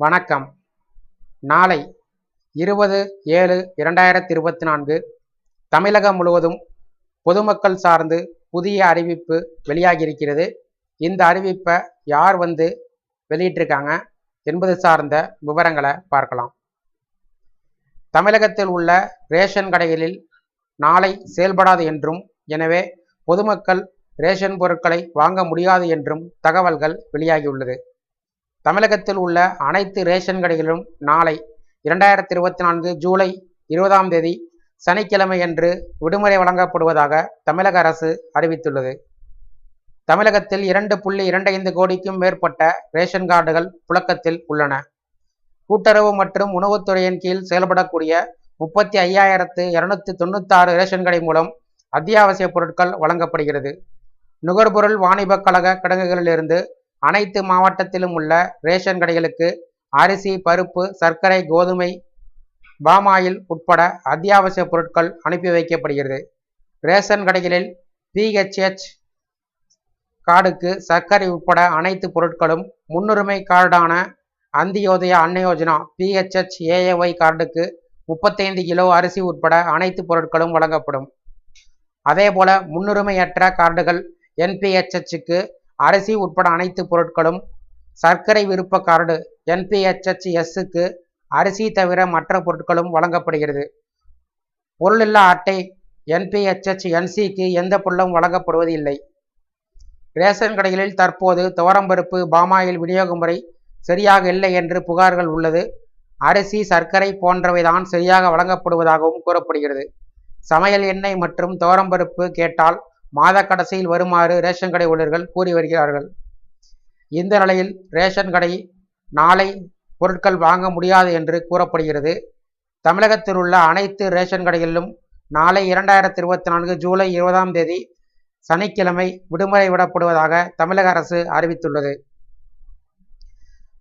வணக்கம். நாளை இருபது ஏழு இரண்டாயிரத்தி இருபத்தி நான்கு தமிழகம் முழுவதும் பொதுமக்கள் சார்ந்து புதிய அறிவிப்பு வெளியாகியிருக்கிறது. இந்த அறிவிப்பை யார் வந்து வெளியிட்டிருக்காங்க என்பது சார்ந்த விவரங்களை பார்க்கலாம். தமிழகத்தில் உள்ள ரேஷன் கடைகளில் நாளை செயல்படாது என்றும் எனவே பொதுமக்கள் ரேஷன் பொருட்களை வாங்க முடியாது என்றும் தகவல்கள் வெளியாகியுள்ளது. தமிழகத்தில் உள்ள அனைத்து ரேஷன் கடைகளிலும் நாளை இரண்டாயிரத்தி இருபத்தி நான்கு ஜூலை இருபதாம் தேதி சனிக்கிழமை அன்று விடுமுறை வழங்கப்படுவதாக தமிழக அரசு அறிவித்துள்ளது. தமிழகத்தில் இரண்டு புள்ளி இரண்டு ஐந்து கோடிக்கும் மேற்பட்ட ரேஷன் கார்டுகள் புழக்கத்தில் உள்ளன. கூட்டுறவு மற்றும் உணவுத்துறையின் கீழ் செயல்படக்கூடிய முப்பத்தி ஐயாயிரத்து இருநூத்தி தொண்ணூத்தாறு ரேஷன் கடை மூலம் அத்தியாவசிய பொருட்கள் வழங்கப்படுகிறது. நுகர்பொருள் வாணிபக் கழக கிடங்குகளிலிருந்து அனைத்து மாவட்டத்திலும் உள்ள ரேஷன் கடைகளுக்கு அரிசி பருப்பு சர்க்கரை கோதுமை பாமாயில் உட்பட அத்தியாவசிய பொருட்கள் அனுப்பி வைக்கப்படுகிறது. ரேஷன் கடைகளில் பிஹெச்ஹெச் கார்டுக்கு சர்க்கரை உட்பட அனைத்து பொருட்களும் முன்னுரிமை கார்டான அந்தியோதய அன்ன யோஜனா பிஹெச்ஹெச் ஏஏஒய் கார்டுக்கு முப்பத்தைந்து கிலோ அரிசி உட்பட அனைத்து பொருட்களும் வழங்கப்படும். அதேபோல முன்னுரிமையற்ற கார்டுகள் என்பிஹெச்ஹெச்சுக்கு அரிசி உட்பட அனைத்து பொருட்களும் சர்க்கரை விருப்ப கார்டு என்பிஹெச்ஹெச்எஸ்ஸுக்கு அரிசி தவிர மற்ற பொருட்களும் வழங்கப்படுகிறது. பொருளில்லா அட்டை என்பிஹெச்ஹெச் என்சிக்கு எந்த பொருளும் வழங்கப்படுவது இல்லை ரேஷன் கடைகளில் தற்போது துவரம்பருப்பு பாமாயில் விநியோக முறை சரியாக இல்லை என்று புகார்கள் உள்ளது. அரிசி சர்க்கரை போன்றவைதான் சரியாக வழங்கப்படுவதாகவும் கூறப்படுகிறது. சமையல் எண்ணெய் மற்றும் துவரம்பருப்பு கேட்டால் மாத கடைசியில் வருமாறு ரேஷன் கடை ஊழியர்கள் கூறி வருகிறார்கள். இந்த நிலையில் ரேஷன் கடை நாளை பொருட்கள் வாங்க முடியாது என்று கூறப்படுகிறது. தமிழகத்தில் உள்ள அனைத்து ரேஷன் கடைகளிலும் நாளை இரண்டாயிரத்தி இருபத்தி நான்கு ஜூலை இருபதாம் தேதி சனிக்கிழமை விடுமுறை விடப்படுவதாக தமிழக அரசு அறிவித்துள்ளது.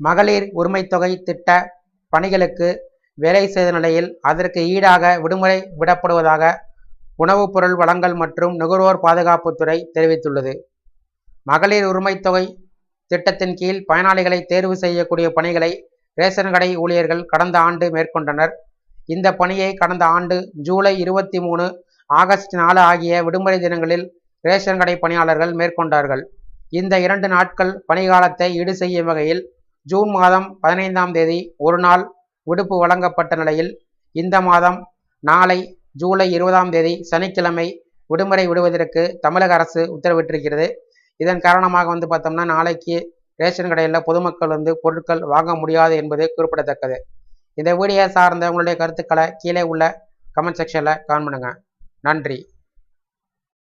மகளிர் உரிமைத்தொகை திட்ட பணிகளுக்கு வேலை செய்த நிலையில் அதற்கு ஈடாக விடுமுறை விடப்படுவதாக உணவுப் பொருள் வழங்கல் மற்றும் நுகர்வோர் பாதுகாப்புத்துறை தெரிவித்துள்ளது. மகளிர் உரிமைத்தொகை திட்டத்தின் கீழ் பயனாளிகளை தேர்வு செய்யக்கூடிய பணிகளை ரேஷன் கடை ஊழியர்கள் கடந்த ஆண்டு மேற்கொண்டனர். இந்த பணியை கடந்த ஆண்டு ஜூலை இருபத்தி மூணு ஆகஸ்ட் நாலு ஆகிய விடுமுறை தினங்களில் ரேஷன் கடை பணியாளர்கள் மேற்கொண்டார்கள். இந்த இரண்டு நாட்கள் பணிகாலத்தை ஈடு செய்யும் வகையில் ஜூன் மாதம் பதினைந்தாம் தேதி ஒரு நாள் விடுப்பு வழங்கப்பட்ட நிலையில் இந்த மாதம் நாளை ஜூலை இருபதாம் தேதி சனிக்கிழமை விடுமுறை விடுவதற்கு தமிழக அரசு உத்தரவிட்டிருக்கிறது. இதன் காரணமாக வந்து பார்த்தோம்னா நாளைக்கு ரேஷன் கடையில் பொதுமக்கள் வந்து பொருட்கள் வாங்க முடியாது என்பது குறிப்பிடத்தக்கது. இந்த வீடியோ சார்ந்த உங்களுடைய கருத்துக்களை கீழே உள்ள கமெண்ட் செக்ஷனில் கான் பண்ணுங்கள் நன்றி.